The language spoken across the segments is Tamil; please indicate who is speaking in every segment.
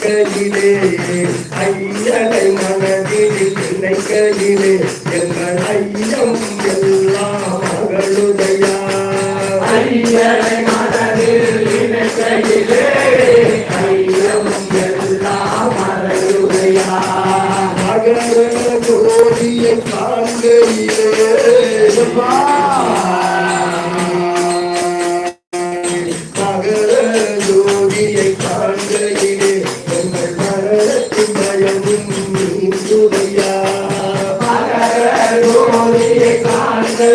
Speaker 1: நினைக்கையிலே ஐயனை மனதில் நினைக்கையிலே எங்கள் ஐயம் எல்லாம்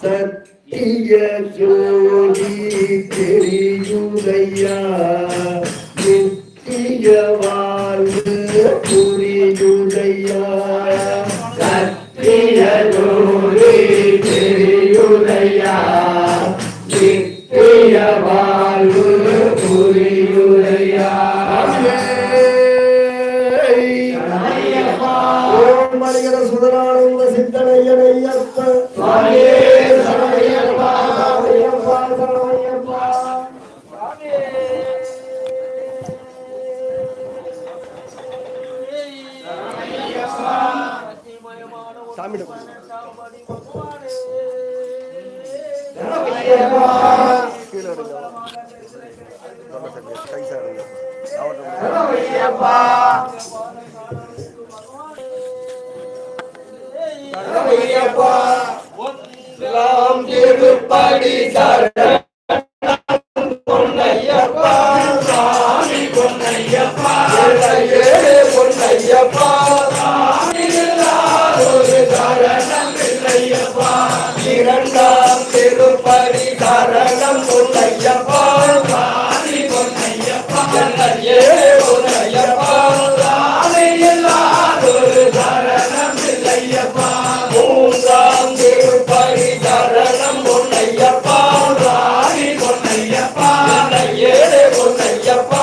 Speaker 1: சத்திய ஜோதி தெரியுதையா? நித்திய வாழ்வு புரியுதையா? சரணையப்ப
Speaker 2: சுவாமியே சரணையப்பா
Speaker 1: ஐயப்பா சரணையப்பா சாமிட கீழே கை சார் அவர்கிட்ட
Speaker 2: ஐயப்பா. எல்லாம் திருப்படி ஐயப்பா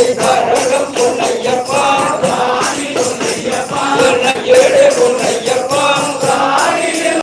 Speaker 2: धर्म